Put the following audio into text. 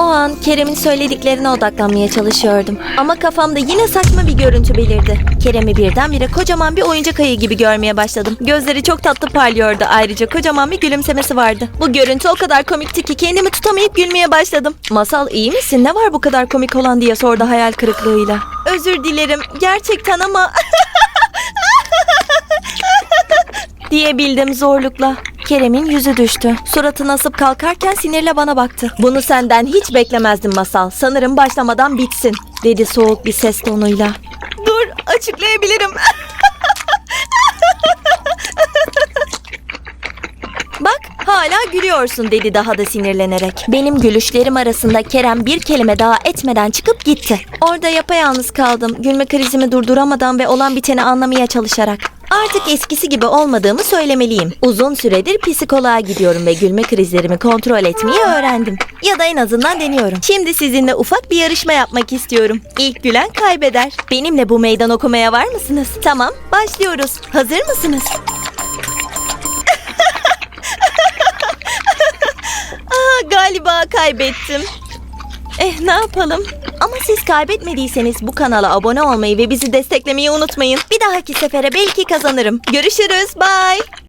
O an Kerem'in söylediklerine odaklanmaya çalışıyordum. Ama kafamda yine saçma bir görüntü belirdi. Kerem'i birdenbire kocaman bir oyuncak ayı gibi görmeye başladım. Gözleri çok tatlı parlıyordu. Ayrıca kocaman bir gülümsemesi vardı. Bu görüntü o kadar komikti ki kendimi tutamayıp gülmeye başladım. Masal iyi misin? Ne var bu kadar komik olan diye sordu hayal kırıklığıyla. Özür dilerim. Gerçekten ama... diyebildim zorlukla. Kerem'in yüzü düştü. Suratı asıp kalkarken sinirle bana baktı. Bunu senden hiç beklemezdim Masal. Sanırım başlamadan bitsin, dedi soğuk bir ses tonuyla. Dur, açıklayabilirim. hala gülüyorsun dedi daha da sinirlenerek. Benim gülüşlerim arasında Kerem bir kelime daha etmeden çıkıp gitti. Orada yapayalnız kaldım. Gülme krizimi durduramadan ve olan biteni anlamaya çalışarak. Artık eskisi gibi olmadığımı söylemeliyim. Uzun süredir psikoloğa gidiyorum ve gülme krizlerimi kontrol etmeyi öğrendim. Ya da en azından deniyorum. Şimdi sizinle ufak bir yarışma yapmak istiyorum. İlk gülen kaybeder. Benimle bu meydan okumaya var mısınız? Tamam, başlıyoruz. Hazır mısınız? Galiba kaybettim. Eh ne yapalım? Ama siz kaybetmediyseniz bu kanala abone olmayı ve bizi desteklemeyi unutmayın. Bir dahaki sefere belki kazanırım. Görüşürüz. Bye.